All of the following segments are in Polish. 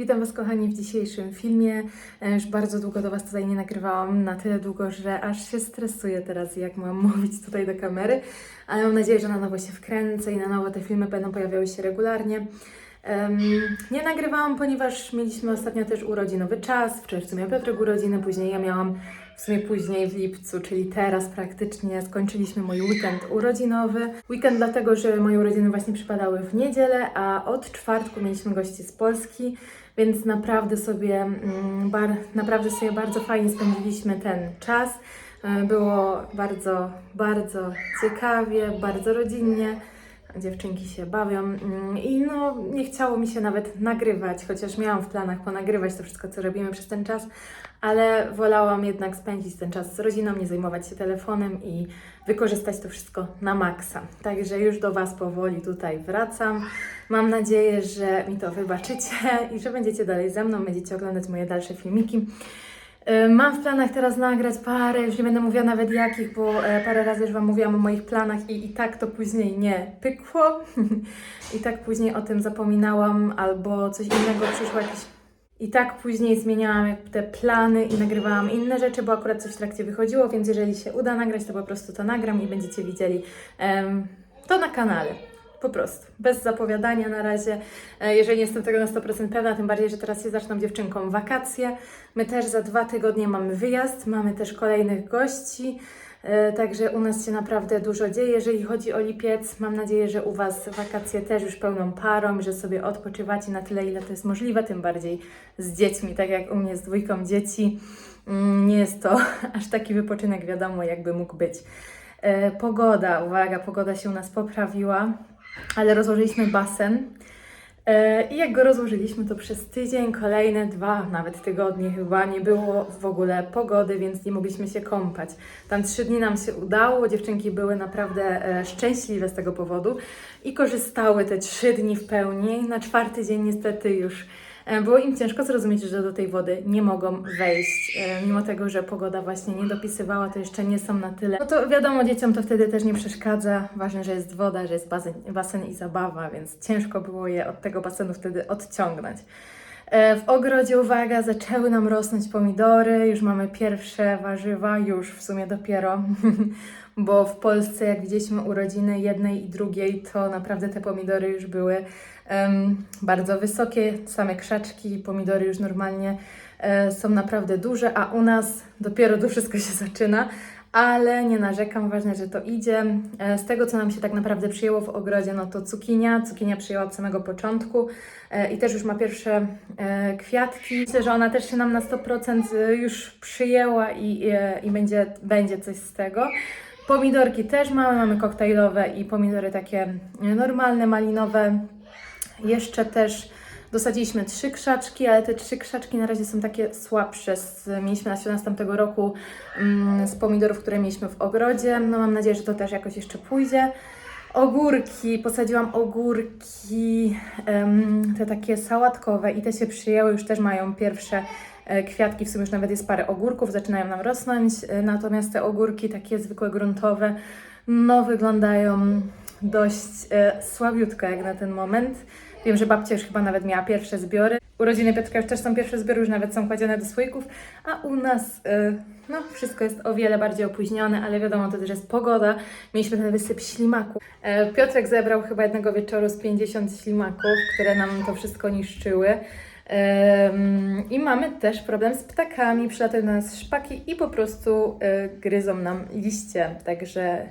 Witam Was kochani w dzisiejszym filmie. E, Już bardzo długo do Was tutaj nie nagrywałam, na tyle długo, że aż się stresuję teraz, jak mam mówić tutaj do kamery, ale mam nadzieję, że na nowo się wkręcę i na nowo te filmy będą pojawiały się regularnie. Em, nie nagrywałam, ponieważ mieliśmy ostatnio też urodzinowy czas. W czerwcu miał Piotrek urodziny, później ja miałam w sumie później w lipcu, czyli teraz praktycznie skończyliśmy mój weekend urodzinowy. Weekend dlatego, że moje urodziny właśnie przypadały w niedzielę, a od czwartku mieliśmy gości z Polski, więc naprawdę sobie, mm, bar, naprawdę sobie bardzo fajnie spędziliśmy ten czas. E, Było bardzo, bardzo ciekawie, bardzo rodzinnie. Dziewczynki się bawią mm, i no nie chciało mi się nawet nagrywać, chociaż miałam w planach ponagrywać to wszystko, co robimy przez ten czas, ale wolałam jednak spędzić ten czas z rodziną, nie zajmować się telefonem i wykorzystać to wszystko na maksa. Także już do Was powoli tutaj wracam. Mam nadzieję, że mi to wybaczycie i że będziecie dalej ze mną, będziecie oglądać moje dalsze filmiki. Y, Mam w planach teraz nagrać parę, już nie będę mówiła nawet jakich, bo e, parę razy już Wam mówiłam o moich planach i, i tak to później nie pykło. I tak później o tym zapominałam, albo coś innego przyszło. I tak później zmieniałam te plany i nagrywałam inne rzeczy, bo akurat coś w trakcie wychodziło, więc jeżeli się uda nagrać, to po prostu to nagram i będziecie widzieli em, to na kanale. Po prostu, bez zapowiadania na razie. E, Jeżeli nie jestem tego na 100% pewna, tym bardziej, że teraz się zaczną dziewczynkom wakacje. My też za dwa tygodnie mamy wyjazd, mamy też kolejnych gości. E, Także u nas się naprawdę dużo dzieje, jeżeli chodzi o lipiec. Mam nadzieję, że u Was wakacje też już pełną parą, że sobie odpoczywacie na tyle, ile to jest możliwe, tym bardziej z dziećmi, tak jak u mnie z dwójką dzieci. Mm, Nie jest to aż taki wypoczynek, wiadomo, jakby mógł być. E, Pogoda, uwaga, pogoda się u nas poprawiła, ale rozłożyliśmy basen. E, I jak go rozłożyliśmy, to przez tydzień, kolejne dwa, nawet tygodnie chyba, nie było w ogóle pogody, więc nie mogliśmy się kąpać. Tam trzy dni nam się udało, dziewczynki były naprawdę e, szczęśliwe z tego powodu i korzystały te trzy dni w pełni. Na czwarty dzień niestety już było im ciężko zrozumieć, że do tej wody nie mogą wejść. E, Mimo tego, że pogoda właśnie nie dopisywała, to jeszcze nie są na tyle. No to wiadomo, dzieciom to wtedy też nie przeszkadza. Ważne, że jest woda, że jest basen, basen i zabawa, więc ciężko było je od tego basenu wtedy odciągnąć. E, W ogrodzie, uwaga, zaczęły nam rosnąć pomidory, już mamy pierwsze warzywa, już w sumie dopiero, bo w Polsce, jak widzieliśmy urodziny jednej i drugiej, to naprawdę te pomidory już były em, bardzo wysokie, same krzaczki, pomidory już normalnie e, są naprawdę duże, a u nas dopiero to wszystko się zaczyna. Ale nie narzekam, ważne, że to idzie. E, Z tego, co nam się tak naprawdę przyjęło w ogrodzie, no to cukinia. Cukinia przyjęła od samego początku e, i też już ma pierwsze e, kwiatki. Myślę, że ona też się nam na 100% już przyjęła i, i będzie, będzie coś z tego. Pomidorki też mamy, mamy koktajlowe i pomidory takie normalne, malinowe. Jeszcze też dosadziliśmy trzy krzaczki, ale te trzy krzaczki na razie są takie słabsze. Mieliśmy nasiona z tamtego roku mm, z pomidorów, które mieliśmy w ogrodzie. No mam nadzieję, że to też jakoś jeszcze pójdzie. Ogórki, posadziłam ogórki, te takie sałatkowe i te się przyjęły, już też mają pierwsze e, kwiatki, w sumie już nawet jest parę ogórków, zaczynają nam rosnąć, e, natomiast te ogórki takie zwykłe, gruntowe, no wyglądają dość e, słabiutko jak na ten moment. Wiem, że babcia już chyba nawet miała pierwsze zbiory. Urodziny Piotrka już też są pierwsze zbiory, już nawet są kładzione do słoików, a u nas e, no, wszystko jest o wiele bardziej opóźnione, ale wiadomo, to też jest pogoda. Mieliśmy ten wysyp ślimaku. E, Piotrek zebrał chyba jednego wieczoru z 50 ślimaków, które nam to wszystko niszczyły. I mamy też problem z ptakami, przylatują do nas szpaki i po prostu e, gryzą nam liście, także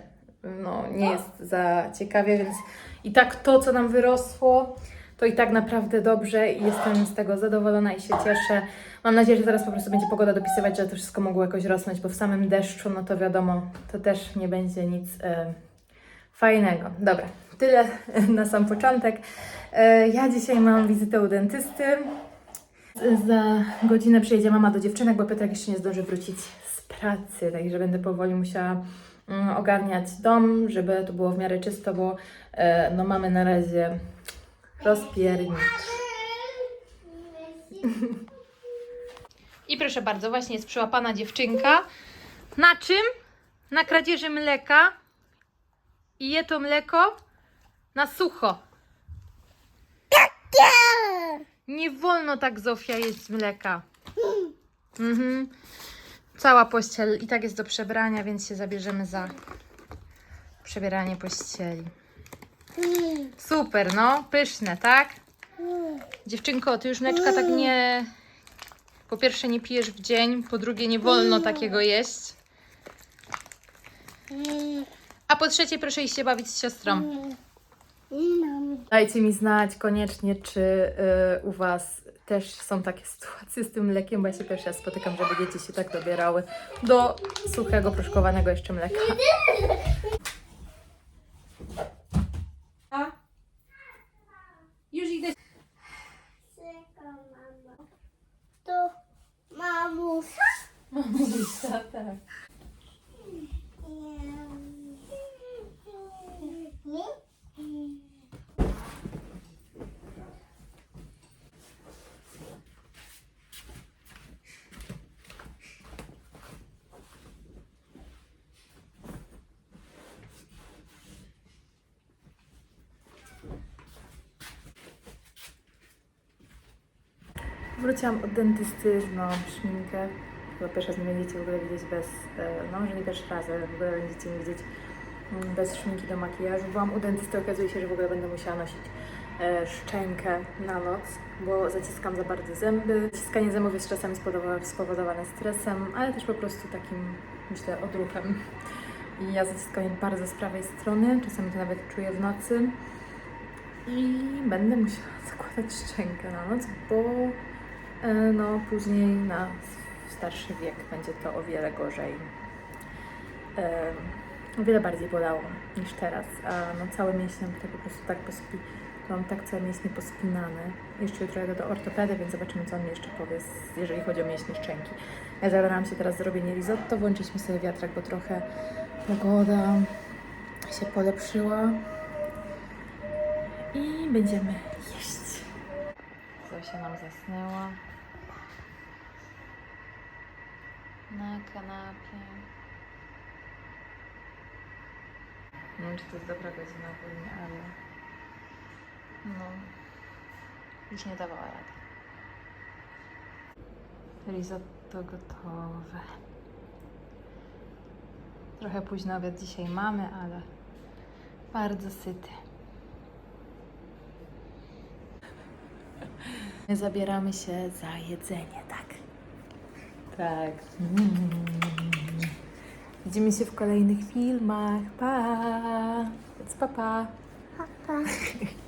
no, nie jest za ciekawie, więc i tak to, co nam wyrosło, to i tak naprawdę dobrze i jestem z tego zadowolona i się cieszę. Mam nadzieję, że zaraz po prostu będzie pogoda dopisywać, że to wszystko mogło jakoś rosnąć, bo w samym deszczu, no to wiadomo, to też nie będzie nic e, fajnego. Dobra, tyle na sam początek. E, ja dzisiaj mam wizytę u dentysty. Za godzinę przyjedzie mama do dziewczynek, bo Piotrek jeszcze nie zdąży wrócić z pracy, także będę powoli musiała mm, ogarniać dom, żeby to było w miarę czysto, bo e, no mamy na razie rozpiernik. I proszę bardzo, właśnie jest przyłapana dziewczynka. Na czym? Na kradzieży mleka. I je to mleko na sucho. Nie wolno tak, Zofia, jeść mleka. Mhm. Cała pościel i tak jest do przebrania, więc się zabierzemy za przebieranie pościeli. Super, no, pyszne, tak? Dziewczynko, ty już mleczka tak nie. Po pierwsze, nie pijesz w dzień, po drugie, nie wolno takiego jeść. A po trzecie, proszę iść się bawić z siostrą. Dajcie mi znać koniecznie, czy y, u Was też są takie sytuacje z tym mlekiem, bo ja się pierwszy raz spotykam, żeby dzieci się tak dobierały do suchego, proszkowanego jeszcze mleka. Już idę. To mamusia? Mamusia, tak. Nie? Wróciłam od dentysty, zmyłam szminkę. Chyba pierwszy raz będziecie w ogóle widzieć bez, e, no może nie pierwszy raz, ale w ogóle będziecie mnie widzieć mm, bez szminki do makijażu. Byłam u dentysty, okazuje się, że w ogóle będę musiała nosić e, szczękę na noc, bo zaciskam za bardzo zęby. Zaciskanie zębów jest czasami spowodowane- stresem, ale też po prostu takim, myślę, odruchem. I ja zaciskam bardzo z prawej strony, czasami to nawet czuję w nocy. I będę musiała zakładać szczękę na noc, bo no, później na starszy wiek będzie to o wiele gorzej. E, o wiele bardziej bolało niż teraz, a no całe mięśnie mam tutaj po prostu tak pospi... Mam tak całe mięśnie pospinane. Jeszcze jutro jadę do ortopedy, więc zobaczymy, co on mi jeszcze powie, jeżeli chodzi o mięśnie szczęki. Ja zabieram się teraz za robienie risotto, włączyliśmy sobie wiatrak, bo trochę pogoda się polepszyła. I będziemy jeść. Zosia nam zasnęła. Na kanapie. Nie wiem, czy to jest dobra godzina ogólnie, ale no, już nie dawała rady. Risotto gotowe. Trochę późno obiad dzisiaj mamy, ale bardzo syty. Zabieramy się za jedzenie, tak? Widzimy się w kolejnych filmach. Pa! Więc pa, pa. Papa.